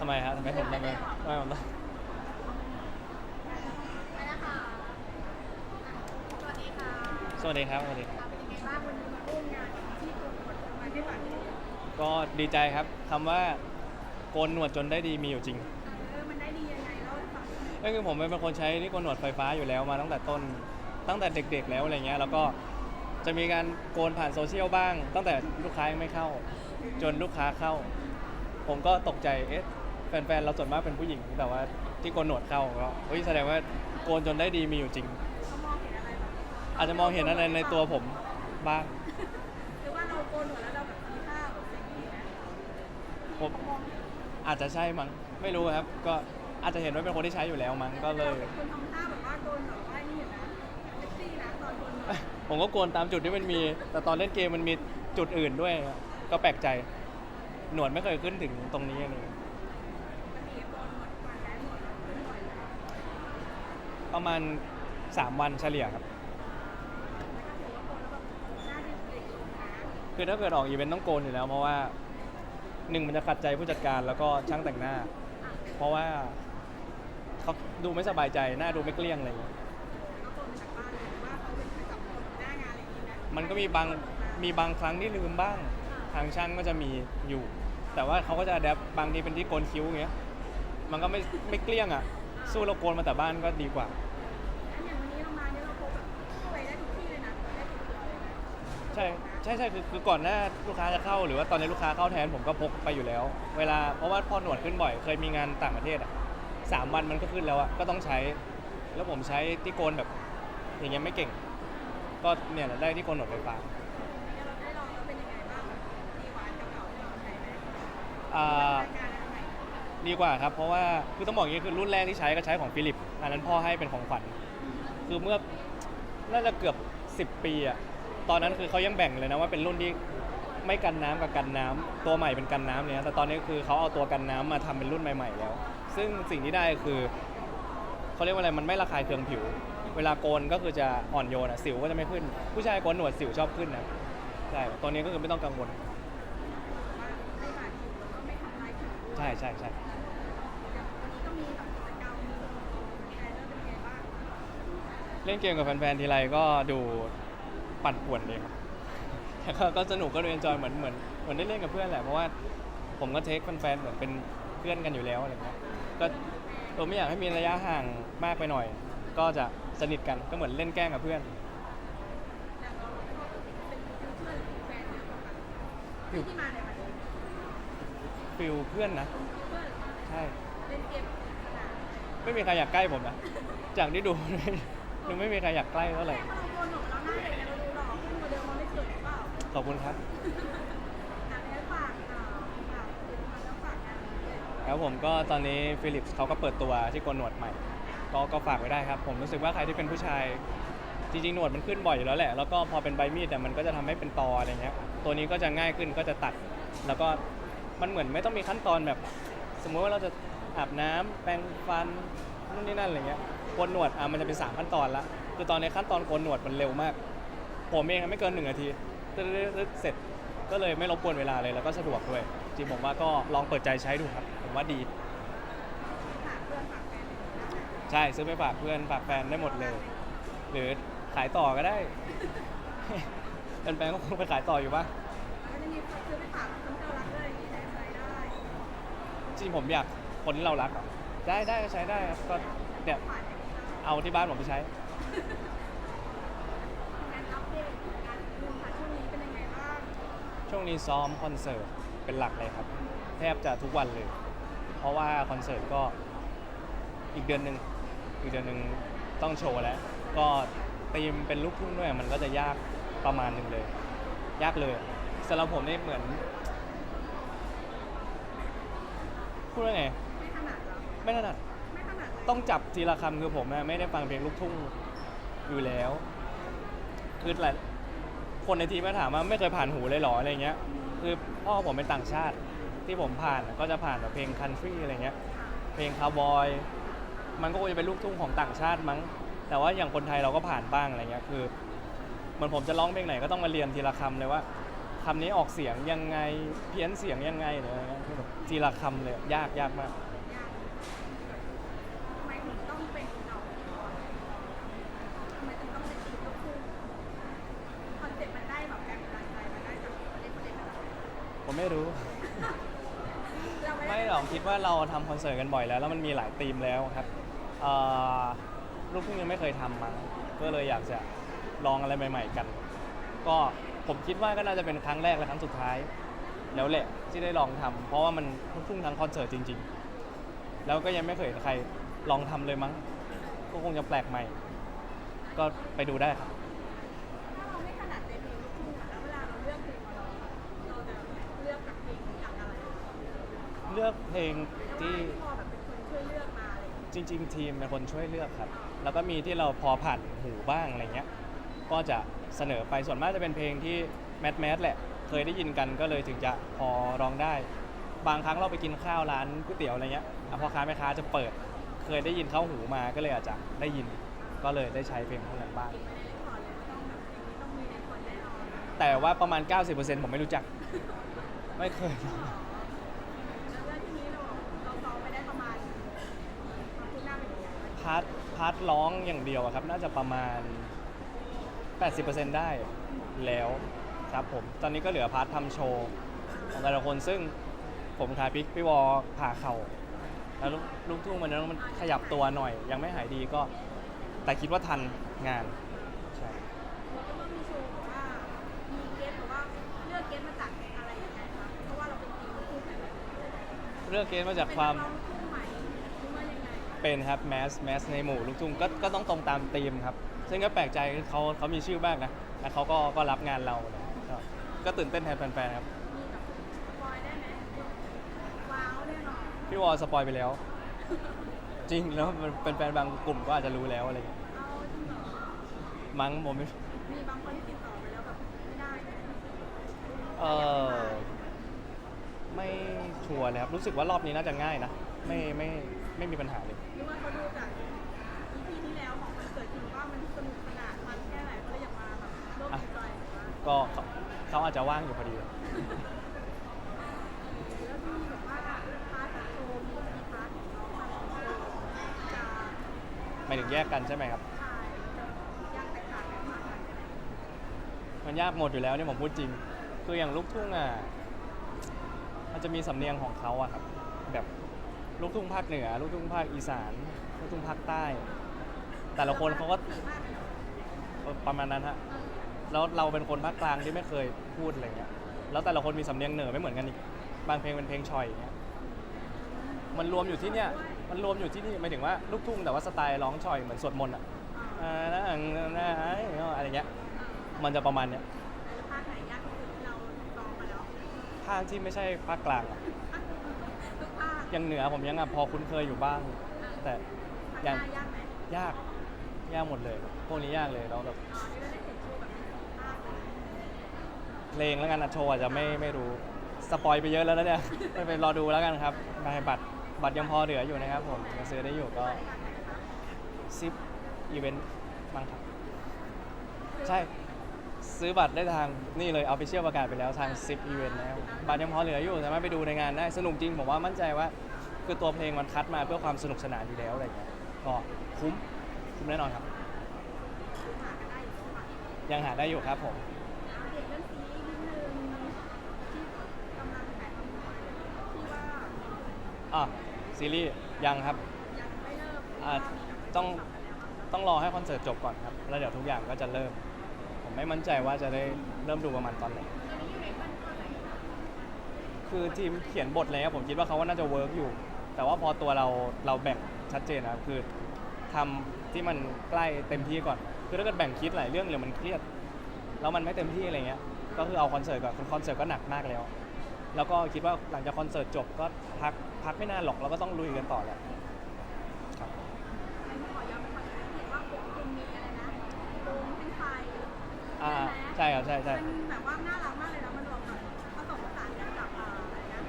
ทำไมฮะทำไมผมทำไมไม่ผมต้องไปนะคะสวัสดีค่ะสวัสดีครับสวัสดีครับ เป็นยังไงบ้างวันนี้มาร่วมงานที่กรุงเทพมาไม่หวั่นเลยก็ดีใจครับคำว่าโกนหนวดจนได้ดีมีอยู่จริงเออมันได้ดียังไงเล่าให้ฟังหน่อยก็คือผมเป็นคนใช้ที่โกนหนวดไฟฟ้าอยู่แล้วมาตั้งแต่ต้น ตั้งแต่เด็ก ๆ แล้วอะไรเงี้ยแล้วก็จะมีการโกนผ่านโซเชียลบ้าง ตั้งแต่ลูกค้ายังไม่เข้า จนลูกค้าเข้า ผมก็ตกใจเอ๊ะ แฟนๆเราส่วนมากเป็นผู้หญิง แต่ว่าที่โกนหนวดเข้าก็เฮ้ยแสดงว่าโกนจนได้ดีมีอยู่จริง เขามองเห็นอะไรบ้างอาจจะมองเห็นอะไรในตัวผมบ้างหรือว่าเราโกนหนวดแล้วเราแบบมีท่าแบบเซ็กซี่นะผมเขามองเห็นอาจจะใช่มั้งไม่รู้ครับ ก็อาจจะเห็นว่าเป็นคนที่ใช้อยู่แล้วมั้งก็เลยคุณทำท่าแบบว่าโกนแบบว่านี่อยู่นะเซ็กซี่นะตอนโกนหนวดผมก็โกนตามจุดที่มันมี แต่ตอนเล่นเกมมันมีจุดอื่นด้วย ก็แปลกใจ หนวดไม่เคยขึ้นถึงตรงนี้เลย ปกติโกนหนวดก่อนได้หนวดเราขึ้นบ่อยนะ ประมาณ 3 วันเฉลี่ยครับ คือถ้าเกิดออกอีเวนต์ต้องโกนอยู่แล้ว เพราะว่าหนึ่งมันจะขัดใจผู้จัดการแล้วก็ช่างแต่งหน้า เพราะว่าเขาดูไม่สบายใจหน้าดูไม่เกลี้ยงอะไรอย่างเงี้ยเขาโกนมาจากบ้านเลยว่าเขาเป็นจับคนหน้างานอะไรอย่างนี้นะมันก็มีบางมีบางครั้งที่ลืมบ้าง ทางช่างก็จะมีอยู่ แต่ว่าเขาก็จะแดปบางทีเป็นที่โกนคิ้วอย่างเงี้ยมันก็ไม่ไม่เกลี้ยงอะ สู้เราโกนมาแต่บ้านก็ดีกว่าอันอย่างวันนี้เรามาเนี่ยเราพกแบบไปได้ทุกที่เลยนะได้ทุกที่เลยนะใช่ใช่ใช่คือคือก่อนหน้าลูกค้าจะเข้า หรือว่าตอนนี้ลูกค้าเข้าแทนผมก็พกไปอยู่แล้ว เวลาเพราะว่าพอหนวดขึ้นบ่อย เคยมีงานต่างประเทศอะสามวันมันก็ขึ้นแล้วอะก็ต้องใช้ แล้วผมใช้ที่โกนแบบ อย่างเงี้ยไม่เก่ง ก็เนี่ยแหละได้ที่โกนหนวดไฟฟ้าเนี่ยเราได้ลองแล้วเป็นยังไงบ้างดีหวานกับเก่าที่เราใช้ไหมอ่ารายการอะไรใหม่ ดีกว่าครับ เพราะว่าคือต้องบอกอย่างนี้คือรุ่นแรกที่ใช้ก็ใช้ของฟิลิป อันนั้นพ่อให้เป็นของขวัญคือเมื่อน่าจะเกือบ 10 ปีอะตอนนั้นคือเขายังแบ่งเลยนะว่าเป็นรุ่นที่ไม่กันน้ำกับกันน้ำตัวใหม่เป็นกันน้ำเลยนะแต่ตอนนี้คือเขาเอาตัวกันน้ำมาทำเป็นรุ่นใหม่ ๆ แล้ว ซึ่งสิ่งที่ได้คือเขาเรียกว่าอะไรมันไม่ระคายเคืองผิว เวลาโกนก็คือจะอ่อนโยนอะสิวก็จะไม่ขึ้น ผู้ชายโกนหนวดสิวชอบขึ้นนะใช่ตัวนี้ก็คือไม่ต้องกังวลว่าไม่บา เล่นเกมกับแฟนๆทีไรก็ดูปั่นป่วนเลยครับแต่ก็ก็สนุกก็ดูเอนจอยเหมือนเหมือนเหมือนได้เล่นกับเพื่อนแหละเพราะว่าผมก็เทคแฟนๆเหมือนเป็นเพื่อนกันอยู่แล้วอะไรเงี้ยก็ผมไม่อยากให้มีระยะห่างมากไปหน่อย ก็จะสนิทกันก็เหมือนเล่นแกล้งกับเพื่อนแต่เราก็เป็นฟิวเจอร์หรือแฟนเยอะกว่ากันที่มาในวันนี้ฟิลเพื่อนนะเพื่อนใช่เล่นเกมขนาดไม่มีใครอยากใกล้ผมนะจากที่ดู ดูไม่มีใครอยากใกล้เท่าไหร่แค่เราโกนหนวดแล้วหน้าเด็กเนี่ยเราดูหล่อขึ้นกว่าเดิมเราไม่เขินหรือเปล่าขอบคุณครับอะแล้วฝากอ่าฝากผลิตภัณฑ์แล้วฝากงานนี้เลยแล้วผมก็ตอนนี้ฟิลิปส์เขาก็เปิดตัวที่โกนหนวดใหม่ ก็ก็ฝากไว้ได้ครับ ผมรู้สึกว่าใครที่เป็นผู้ชาย จริงๆหนวดมันขึ้นบ่อยอยู่แล้วแหละ แล้วก็พอเป็นใบมีดแต่มันก็จะทำให้เป็นตออะไรเงี้ย ตัวนี้ก็จะง่ายขึ้นก็จะตัด แล้วก็มันเหมือนไม่ต้องมีขั้นตอนแบบ สมมติว่าเราจะอาบน้ำแปรงฟันนู่นนี่นั่นอะไรเงี้ยโก นหนวดอะมันจะเป็นสามขั้นตอนละคือตอนในขั้นตอนโกนหนวดมันเร็วมาก ผมเองไม่เกินหนึ่งนาทีตึ๊ดๆๆเสร็จก็เลยไม่รบกวนเวลาเลยแล้วก็สะดวกด้วยจริงผมว่าก็ลองเปิดใจใช้ดูครับ ผมว่าดี ใช่ซื้อไปฝากเพื่อนฝากแฟนได้หมดเลย หรือขายต่อก็ได้ เป็นแฟนก็คงไปขายต่ออยู่ปะจะมีคนซื้อไปฝางจริงผมอยากคนที่เรารักอะได้ได้ก็ใช้ได้ครับก็เนี่ย เอาที่บ้านผมไปใช้งานอัปเดตงานดูค่ะช่วงนี้เป็นยังไงบ้างช่วงนี้ซ้อมคอนเสิร์ตเป็นหลักเลยครับ แทบจะทุกวันเลย เพราะว่าคอนเสิร์ตก็อีกเดือนหนึ่งอีกเดือนหนึ่งต้องโชว์แล้ว ก็ตีมเป็นลูกทุ่งด้วยมันก็จะยากประมาณหนึ่งเลย ยากเลยสำหรับผมนี่เหมือนพูดว่าไง ไม่ถนัดเหรอไม่ถนัดไม่ถนัดเลย ต้องจับทีละคำคือผมอะไม่ได้ฟังเพลงลูกทุ่งอยู่แล้ว คือหลายคนในทีมก็ถามว่าไม่เคยผ่านหูเลยเหรออะไรเงี้ย คือพ่อผมเป็นต่างชาติที่ผมผ่านก็จะผ่านแบบเพลงคันทรีอะไรเงี้ย เพลงคาวบอย มันก็คงจะเป็นลูกทุ่งของต่างชาติมั้ง แต่ว่าอย่างคนไทยเราก็ผ่านบ้างอะไรเงี้ย คือเหมือนผมจะร้องเพลงไหนก็ต้องมาเรียนทีละคำเลยว่าคำนี้ออกเสียงยังไง เพี้ยนเสียงยังไงเนี่ยอะไรเงี้ยทีละคำเลย ยากยากมาก ยากทำไมถึงต้องเป็นเราทำไมถึงต้องเป็นทีมลูกคู่คอนเซ็ปต์มันได้แบบแรงบันดาลใจมันได้จากประเด็นประเด็นอะไร ผมไม่รู้ เราไม่ไม่ได้หรอกคิดว่าเราทำคอนเสิร์ตกันบ่อยแล้ว แล้วมันมีหลายธีมแล้วครับเอ่อลูกทุ่งยังไม่เคยทำมั้งก็เลยอยากจะลองอะไรใหม่ ๆ กัน ก็ผมคิดว่าก็น่าจะเป็นครั้งแรกและครั้งสุดท้าย แล้วแหละที่ได้ลองทำเพราะว่ามันลูกทุ่งทั้งคอนเสิร์ตจริง ๆ แล้วก็ยังไม่เคยเห็นใครลองทำเลยมั้งก็คงจะแปลกใหม่ ก็ไปดูได้ครับ เลือกเพลงที่ พอแบบเป็นคนช่วยเลือกมาอะไรอย่างเงี้ยจริงๆ ทีมเป็นคนช่วยเลือกครับ แล้วก็มีที่เราพอผ่านหูบ้างอะไรเงี้ย ก็จะเสนอไป ส่วนมากจะเป็นเพลงที่แมสแมสแหละ เคยได้ยินกันก็เลยถึงจะพอร้องได้ บางครั้งเราไปกินข้าวร้านก๋วยเตี๋ยวอะไรเงี้ยอะพ่อค้าแม่ค้าจะเปิด เคยได้ยินเข้าหูมา ก็เลยอาจจะได้ยิน ก็เลยได้ใช้เพลงพวกนั้นบ้าง ไม่ได้เล่นคอร์ดเลยว่าต้องแบบเพลงนี้ต้องมีในคนแน่นอนแต่ว่าประมาณ 90%ผมไม่รู้จัก ไม่เคย พาร์ทพาร์ทร้องอย่างเดียวอะครับ น่าจะประมาณ 80%ได้แล้วครับผม ตอนนี้ก็เหลือพาร์ททำโชว์ของแต่ละคนซึ่งผมคายพิกพี่วอผ่าเข่าแล้วลูกทุ่งมันนั้นมันขยับตัวหน่อย ยังไม่หายดีก็ แต่คิดว่าทันงานใช่เราก็ต้องมีโชว์แบบว่ามีเกสหรือว่าเลือกเกสมาจากอะไรยังไงคะเพราะว่าเราเป็นทีมลูกทุ่งกันเรื่องเกณฑ์มาจากความ เป็นนักร้องลูกทุ่งใหม่หรือว่ายังไง เป็นครับแมสแมสในหมู่ลูกทุ่งก็ก็ต้องตรงตามธีมครับ ซึ่งก็แปลกใจคือเขาเขามีชื่อบ้างนะแล้วเขาก็ก็รับงานเรานะก็ก็ตื่นเต้นแทนแฟนๆครับมีแบบสปอยได้ไหมว้าวแน่นอนพี่วอลสปอยไปแล้ว จริงแล้วเป็นแฟนๆบางกลุ่มก็อาจจะรู้แล้วอะไรอย่างเงี้ยเอาจริงเหรอมั้งผมไม่มีบางคนที่ติดต่อไปแล้วแบบไม่ได้นะเออไม่ชัวร์เลยครับรู้สึกว่ารอบนี้น่าจะง่ายนะ ไม่ไม่ไม่มีปัญหาเลย หรือว่าเขาดูจาก EP ที่แล้วของคอนเสิร์ตคือว่ามันสนุกสนานมันแค่ไหนเขาเลยอยากมาแบบร่วมจอยหรือว่าก็เขาเขาอาจจะว่างอยู่พอดีแล้วมีแบบว่าพาร์ทของโชว์มีมีพาร์ทของน้องมาของโชว์จะไม่ถึงแยกกันใช่ไหมครับ ถ่ายจะยากแตกต่างกันมากไหมมันยากหมดอยู่แล้วเนี่ยผมพูดจริง คืออย่างลูกทุ่งอะ มันจะมีสำเนียงของเขาอะครับ แบบ ลูกทุ่งภาคเหนือ ลูกทุ่งภาคอีสาน ลูกทุ่งภาคใต้ แต่ละคนเขาก็ดีมากเลยเหรอประมาณนั้นฮะแล้วเราเป็นคนภาคกลางที่ไม่เคยพูดอะไรเงี้ยแล้วแต่ละคนมีสำเนียงเหนือไม่เหมือนกันอีกบางเพลงเป็นเพลงชอยอย่างเงี้ยมันรวมอยู่ที่เนี่ยมันรวมอยู่ที่นี่หมายถึงว่าลูกทุ่งแต่ว่าสไตล์ร้องชอยเหมือนสวดมนต์อะอ่าอ่านะอ่านะอะไรเงี้ยมันจะประมาณเนี้ยแล้วภาคไหนยากที่สุดที่เราลองมาแล้วภาคที่ไม่ใช่ภาคกลางอะทุกภาค อย่างเหนือผมยังอะพอคุ้นเคยอยู่บ้าง แต่ภาคอย่างหน้ายากไหมยากยากหมดเลย พวกนี้ยากเลยแล้วแบบอ๋อนี่เราได้เห็นโชว์แบบเป็นภาคเลยเพลงแล้วกันนะโชว์อาจจะไม่ไม่รู้สปอยไปเยอะแล้วนะเนี่ยไปไปรอดูแล้วกันครับนายบัตรบัตรยังพอเหลืออยู่นะครับผมยังซื้อได้อยู่ก็รายการไหนคะซิปอีเวนต์บ้างครับ ใช่ ซื้อบัตรได้ทางนี่เลยออฟฟิเชียลประกาศไปแล้วทางซิปอีเวนต์นะครับบัตรยังพอเหลืออยู่สามารถไปดูในงานได้สนุกจริงผมว่ามั่นใจว่า คือตัวเพลงมันคัดมาเพื่อความสนุกสนานอยู่แล้วอะไรเงี้ยก็คุ้มคุ้มแน่นอนครับคือหากันได้อยู่ทุกวันยังหาได้อยู่ครับผมเอาเด็กเรื่องซีรีส์นิดนึงที่กำลังถ่ายทำอยู่ที่ว่าอะซีรีส์ยังครับยังไม่เริ่มอ่าต้องต้องรอให้คอนเสิร์ตจบก่อนครับ แล้วเดี๋ยวทุกอย่างก็จะเริ่ม ผมไม่มั่นใจว่าจะได้เริ่มดูประมาณตอนไหน คือทีมเขียนบทอะไรเงี้ยผมคิดว่าเขาว่าน่าจะเวิร์กอยู่ แต่ว่าพอตัวเราเราแบ่งชัดเจนนะครับคือทำที่มันใกล้เต็มที่ก่อน คือถ้าเกิดแบ่งคิดหลายเรื่องเดี๋ยวมันเครียด แล้วมันไม่เต็มที่อะไรเงี้ย ก็คือเอาคอนเสิร์ตก่อนคอคอนเสิร์ตก็หนักมากแล้ว แล้วก็คิดว่าหลังจากคอนเสิร์ตจบก็พักพักไม่นานหรอกเราก็ต้องลุยกันต่อแหละครับ อันนี้ขอย้อนไปก่อนนะเห็นว่าผมคุณมีอะไรนะโดมเป็นไฟ อ่า ใช่ครับใช่ใช่มันแบบว่าน่ารักมากเลยนะมันรวมกับผสมผสานกันกับอ่าอะไรนะ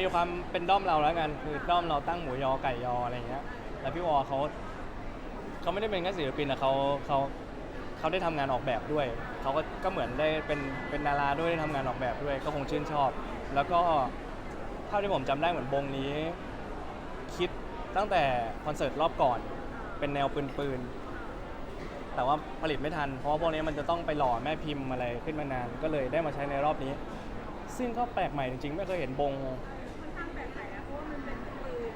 มีความเป็นด้อมเราแล้วกันคือด้อมเราตั้งหมูยอไก่ยออะไรเงี้ยแล้วพี่วอเขาเขาไม่ได้เป็นแค่ศิลปินนะเขาเขาเขเขาได้ทำงานออกแบบด้วยเขาก็ก็เหมือนได้เป็นเป็นดาราด้วยได้ทำงานออกแบบด้วยก็คงชื่นชอบ แล้วก็เท่าที่ผมจำได้เหมือนวงนี้ คิดตั้งแต่คอนเสิร์ตรอบก่อน เป็นแนวปืนปืนๆ แต่ว่าผลิตไม่ทัน เพราะว่าพวกนี้มันจะต้องไปหล่อแม่พิมพ์อะไรขึ้นมานาน ก็เลยได้มาใช้ในรอบนี้ ซึ่งก็แปลกใหม่จริงๆ ไม่เคยเห็นวงค่อนข้างแปลกใหม่นะเพราะว่ามันเป็นปืน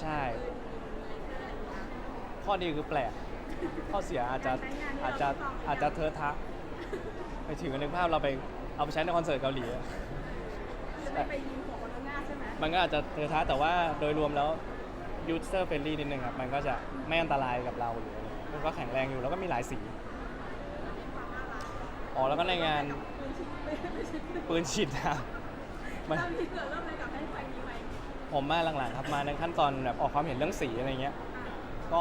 ใช่ปืนมีเลเซอร์อย่างเงี้ยข้อดีคือแปลก ข้อเสียอาจจะอาจจะอาจจะเทอะทะ ไปถึงนึกภาพเราไปเอาไปใช้ในคอนเสิร์ตเกาหลีอะจะไม่ไปยิงหัวคนข้างหน้าใช่ไหมมันก็อาจจะเทอะทะแต่ว่าโดยรวมแล้ว user friendly นิดนึงครับ มันก็จะไม่อันตรายกับเราหรืออะไร มันก็แข็งแรงอยู่แล้วก็มีหลายสี อ๋อแล้วก็ในงานปืนฉีดน้ำมันเรามีเกิดเริ่มเลยกับให้ไฟมีไหมผมมาหลังๆครับมาในขั้นตอนแบบออกความเห็นเรื่องสีอะไรเงี้ย ก็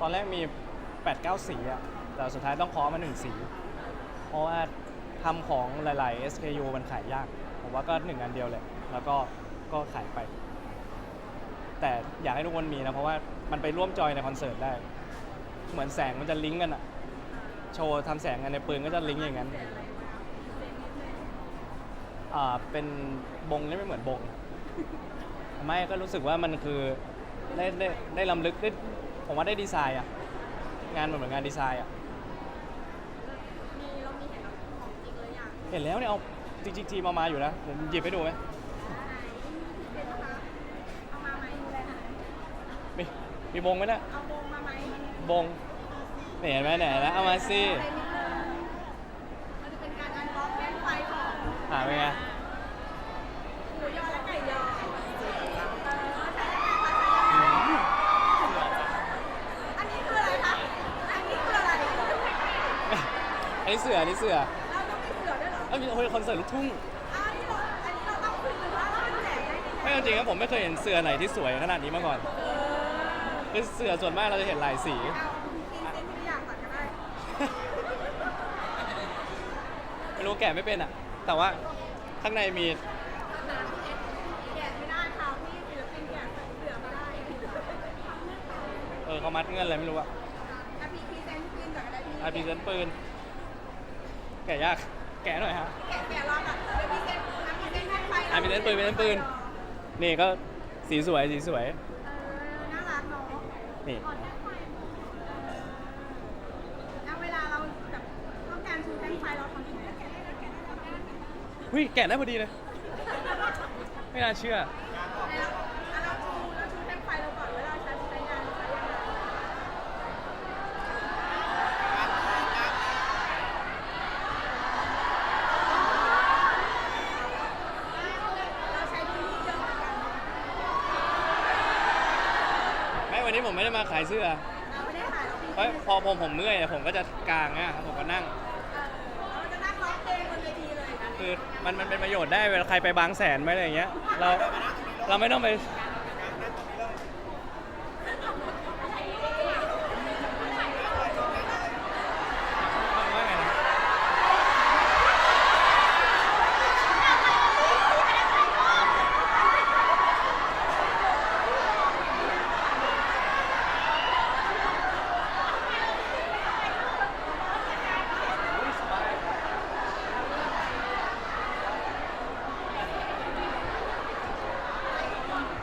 ตอนแรกมี 8 9 สีอะแต่สุดท้ายต้องเคาะมาหนึ่งสี เพราะว่าทำของหลาย ๆ SKU มันขายยาก ผมว่าก็หนึ่งอันเดียวเลยแล้วก็ก็ขายไป แต่อยากให้ทุกคนมีนะ เพราะว่ามันไปร่วมจอยในคอนเสิร์ตได้ เหมือนแสงมันจะลิงก์กันอะโชว์ทำแสงกันในปืนก็จะลิงก์อย่างนั้นเสร็จอะไรมาเสร็จนิดนึงอ่าเป็นบงนี่ไม่เหมือนบง ไม่ก็รู้สึกว่ามันคือได้ได้ได้ลำลึกได้ผมว่าได้ดีไซน์อะงานมันเหมือนงานดีไซน์อะมีเรามีเห็นของจริงเลยอย่างเห็นแล้วเนี่ยเอาจริงๆทีมามาอยู่นะผมหยิบให้ดูไหมไหนเป็นนะคะเอามาไหมดูแลหน่อยมีมีบงไหมเนะเอาวงมาไหม บงเนี่ยเห็นไหมเนี่ยเห็นแล้วเอามาสิอะไรนิดนึงมันจะเป็นการอันบล็อกแป้งไฟของอ่าเป็นไงหมูยอและไก่ยอเออใช่ไหมคะใช่ไหมอันนี้คืออะไรคะ อันนี้คืออะไรอันนี้เสืออันนี้เสือเราต้องมีเสือด้วยเหรอเอ้ยมีโอ้ยคอนเสิร์ตลูกทุ่งอ้าวอันนี้เราอันนี้เราต้องคุยกันว่าเราแจกได้ยังไงไม่เอาจริงครับผมไม่เคยเห็นเสือไหนที่สวยขนาดนี้มาก่อน เออ คือเสือส่วนมากเราจะเห็นหลายสี เอากินเส้นทุกอย่างก่อนก็ได้ไม่รู้แกะไม่เป็นอะ แต่ว่าข้างในมีแกะไม่ได้ค่ะพี่ศิลปินแกะเสือไม่ได้เออเขามัดเงื่อนอะไรไม่รู้อะอะพี่พรีเซนต์ปืนก่อนก็ได้พี่อาพรีเซนต์ปืน แกะยาก แกะหน่อยฮะ แกะแกะรอก่อนเดี๋ยวพรีเซนต์อะพรีเซนต์แป้งไฟอะพรีเซนต์ปืนพรีเซนต์ปืน นี่ก็สีสวยสีสวย เออน่ารักเนาะ นี่ขอแท่งไฟแล้วเวลาเราแบบต้องการชูแท่งไฟเราทำยังไงแกะได้แกะได้แกะได้หุ้ยแกะได้พอดีเลย ไม่น่าเชื่อ แล้วเราชูเราชูแท่งไฟเราก่อนเวลาใช้ใช้งานใช้ยังไงเราใช้พื้นที่เยอะเหมือนกันเนาะ ไม่วั นนี้ผมไม่ได้มาขายเสื้อเราไม่ได้ถ่ายเราพี่เพราะพอผมผมเมื่อยเนี่ยผมก็จะกางอะผมก็นั่ง เราจะนั่งร้องเพลงบนเวทีเลยนะคือมันมันเป็นประโยชน์ได้เวลาใครไปบางแสนไปอะไรอย่างเงี้ยเราเราไม่ต้องไป ว่าไงนะ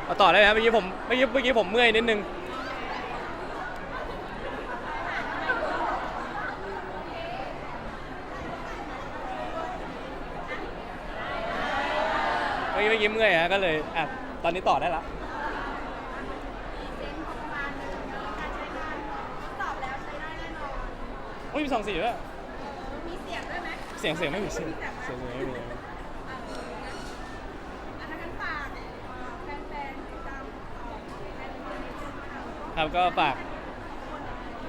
เอา ต่อได้ไหมครับเมื่อกี้ผมเมื่อกี้เมื่อกี้ผมเมื่อยนิดนึงเมื่อกี้เมื่อกี้เมื่อยฮะก็เลยอะตอนนี้ต่อได้ละเซ็นของประมาณนึงการใช้งานทดสอบแล้วใช้ได้แน่นอนโอ้ยมีสองสีด้วยมีเสียงด้วยไหมเสียงเสียงไม่มีเสียงเสียงเสียงไหมไม่มี อะถ้างั้นฝากแฟนๆติดตามแฟนๆนิดนึง ครับก็ฝาก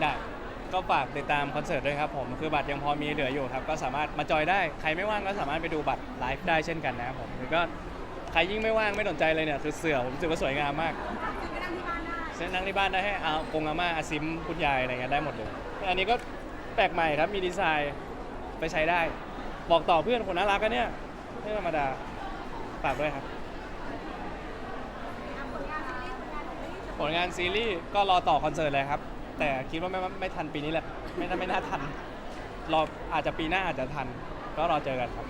ได้ก็ฝากติดตามคอนเสิร์ตด้วยครับผมคือบัตรยังพอมีเหลืออยู่ครับ ก็สามารถมาจอยได้ใครไม่ว่างก็สามารถไปดูบัตรไลฟ์ได้เช่นกันนะครับผมหรือก็ใครยิ่งไม่ว่างไม่สนใจเลยเนี่ยคือเสือผมรู้สึกว่าสวยงามมากซื้นั่งที่บ้านได้เช่นนั่งที่บ้านได้ให้อากงอาม่าอาซิมคุณยายอะไรเงี้ยได้หมดเลยอันนี้ก็แปลกใหม่ครับมีดีไซน์ไปใช้ได้ บอกต่อเพื่อนคนน่ารักกันเนี่ยไม่ธรรมดาฝากด้วยครับ อะผลงานซีรีส์ผลงานซีรีส์จะ ผลงานซีรีส์ก็รอต่อคอนเสิร์ตเลยครับ แต่คิดว่าไม่ไม่ทันปีนี้แหละ ไม่น่าไม่น่าทัน รออาจจะปีหน้าอาจจะทัน ก็รอเจอกันครับ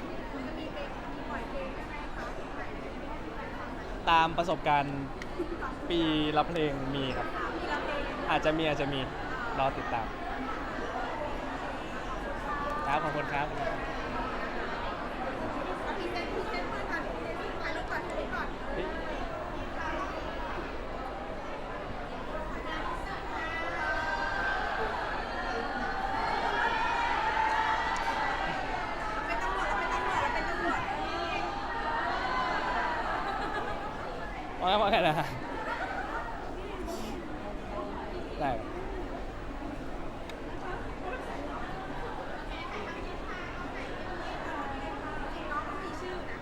ตามประสบการณ์ปีละเพลงมีครับ อาจจะมีอาจจะมี รอติดตาม ครับขอบคุณครับแล้วพี่เจนพี่เจนเพื่อนกันพี่เจนถ่ายรูปก่อนถ่ายรูปก่อน เฮ้ย เป็นตำรวจเราเป็นตำรวจเราเป็นตำรวจ ว่าไงว่าไงนะได้ครับ น้องเขามีชื่อนะ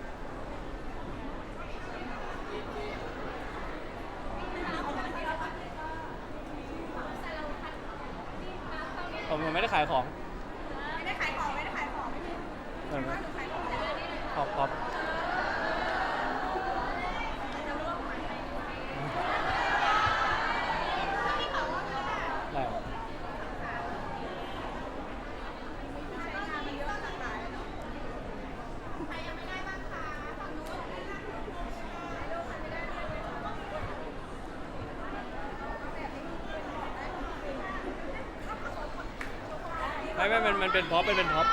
ผมยังไม่ได้ ขายของ ไม่ได้ขายของไม่ได้ขายของไม่มี เออ ว่าหนูขายของแต่ ขอบขอบ จะร่วมไหม ได้ครับ ใช้งานมันเยอะหลากหลายเนาะใครยังไม่ได้บ้างคะฝั่งนู้นถ่ายรูปมันไม่ได้เลยแบบนี้ ไม่ไม่มันมันเป็นพ็อปมันเป็นพ็อป